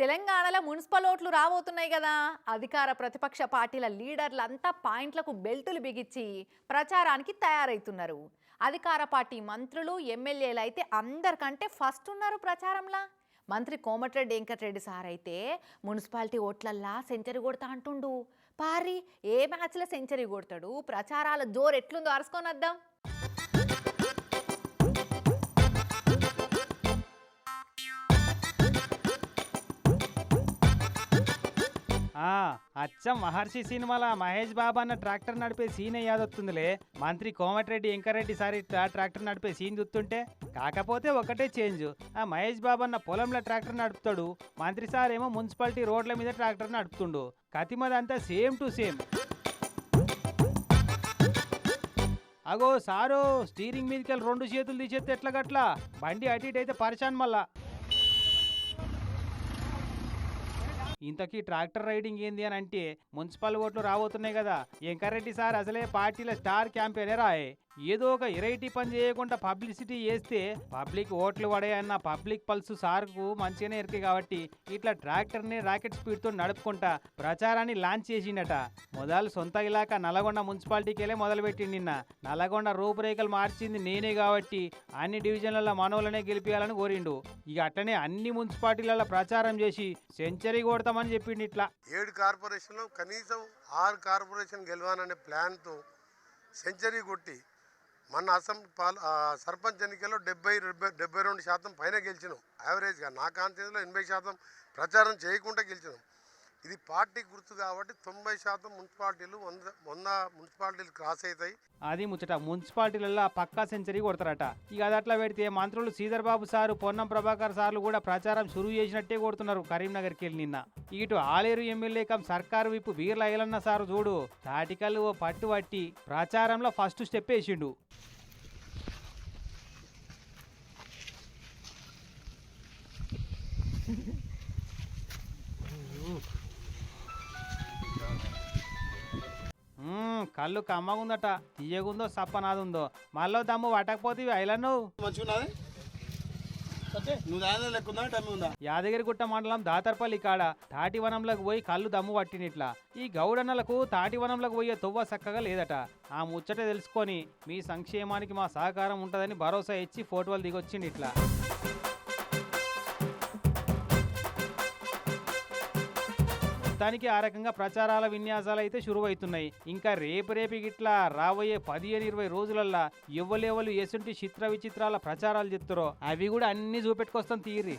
తెలంగాణలో మున్సిపల్ ఓట్లు రాబోతున్నాయి కదా. అధికార ప్రతిపక్ష పార్టీల లీడర్లంతా పాయింట్లకు బెల్టులు బిగించి ప్రచారానికి తయారవుతున్నారు అధికార పార్టీ మంత్రులు ఎమ్మెల్యేలు అయితే అందరికంటే ఫస్ట్ ఉన్నారు ప్రచారంలా. మంత్రి కోమటిరెడ్డి వెంకటరెడ్డి సార్ అయితే మున్సిపాలిటీ ఓట్లల్లా సెంచరీ కొడతా అంటుండు. పారి ఏ మ్యాచ్లో సెంచరీ కొడతాడు? ప్రచారాల జోరు ఎట్లుందో అరుసుకొని వద్దాం. అచ్చం మహర్షి సినిమాల మహేష్ బాబు అన్న ట్రాక్టర్ నడిపే సీన్ యాదొత్తుందిలే మంత్రి కోమటిరెడ్డి వెంకరెడ్డి సార్ ఇట్లా ట్రాక్టర్ నడిపే సీన్ చూస్తుంటే కాకపోతే ఒకటే చేంజ్. ఆ మహేష్ బాబు అన్న పొలంలో ట్రాక్టర్ నడుపుతాడు. మంత్రి సార్ ఏమో మున్సిపాలిటీ రోడ్ల మీద ట్రాక్టర్ నడుపుతుండు. కతిమదంతా సేమ్ టు సేమ్. అగో సారు స్టీరింగ్ మీదకి వెళ్ళి రెండు చేతులు తీసేస్తే ఎట్లా గట్లా? బండి అటు ఇటు అయితే పరిచాన్ మళ్ళా. ఇంతకీ ట్రాక్టర్ రైడింగ్ ఏంది అని అంటే మున్సిపల్ ఓట్లు రాబోతున్నాయి కదా. వెంకరెడ్డి సార్ అసలే పార్టీల స్టార్ క్యాంపెయినర్ రాయే ఏదో ఒక ఇరైటీ పని చేయకుండా పబ్లిసిటీ చేస్తే పబ్లిక్ ఓట్లు పడేయన్న పబ్లిక్ పల్స్ సార్కు మంచిగానే ఎరికే కాబట్టి ఇట్లా ట్రాక్టర్ని రాకెట్ స్పీడ్తో నడుపుకుంటా ప్రచారాన్ని లాంచ్ చేసిండట. మొదలు సొంత ఇలాక నల్గొండ మున్సిపాలిటీకి వెళ్ళే మొదలుపెట్టిండి నిన్న. నల్గొండ రూపురేఖలు మార్చింది నేనే కాబట్టి అన్ని డివిజన్లలో మనోళ్ళనే గెలిపించాలని కోరిండు. ఇక అట్లనే అన్ని మున్సిపాలిటీలలో ప్రచారం చేసి సెంచరీ కొడతామని చెప్పిండు ఇట్లా. ఏడు కార్పొరేషన్లో కనీసం ఆరు కార్పొరేషన్ గెలవాలనే ప్లాన్తో సెంచరీ కొట్టి మన అసెంబ్లీ పాల సర్పంచ్ ఎన్నికల్లో డెబ్బై డెబ్బై డెబ్బై రెండు శాతం పైన గెలిచినాం. యావరేజ్గా నా కాన్ఫిడెన్స్లో ఎనభై శాతం ప్రచారం చేయకుండా గెలిచినాం. ఇది పార్టీ గుర్తు కాబట్టి తొంభై శాతం మున్సిపాలిటీలు వంద వంద మున్సిపాలిటీలు క్రాస్ అవుతాయి. అది ముచ్చట. మున్సిపాలిటీలలో పక్కా సెంచరీ కొడతారట. ఇక అది అట్లా పెడితే మంత్రులు శ్రీధర్ బాబు సారు పొన్నం ప్రభాకర్ సార్లు కూడా ప్రచారం షురువు చేసినట్టే కొడుతున్నారు కరీంనగర్కి వెళ్ళి నిన్న. ఇటు ఆలేరు ఎమ్మెల్యే కం సర్కారు విప్పు వీర్ల ఐలన్న సారు చూడు తాటికల్లు ఓ పట్టు పట్టి ప్రచారంలో ఫస్ట్ స్టెప్ వేసిండు. కళ్ళు కమ్మగుందట. తీయగుందో సప్పనాదుందో. మళ్ళీ దమ్ము పట్టకపోతే మంచిగున్నది? టమ్మి ఉందా యాదగిరిగుట్ట మండలం దాతర్పల్లి కాడ తాటివనంలోకి పోయి కళ్ళు దమ్ము పట్టినిట్లా. ఈ గౌడన్నలకు తాటివనంలోకి పోయే తొవ్వ చక్కగా లేదట. ఆ ముచ్చట తెలుసుకొని మీ సంక్షేమానికి మా సహకారం ఉంటుందని భరోసా ఇచ్చి ఫోటోలు దిగొచ్చింది ఇట్లా మొత్తానికి ఆ రకంగా ప్రచారాల విన్యాసాలు అయితే షురువైతున్నాయి ఇంకా రేపు రేపు గిట్లా రాబోయే పదిహేను ఇరవై రోజులల్లా ఎవ్వలెవలు ఎసుంటి చిత్ర విచిత్రాల ప్రచారాలు చెప్తారో అవి కూడా అన్ని చూపెట్టుకొస్తాం తీరి.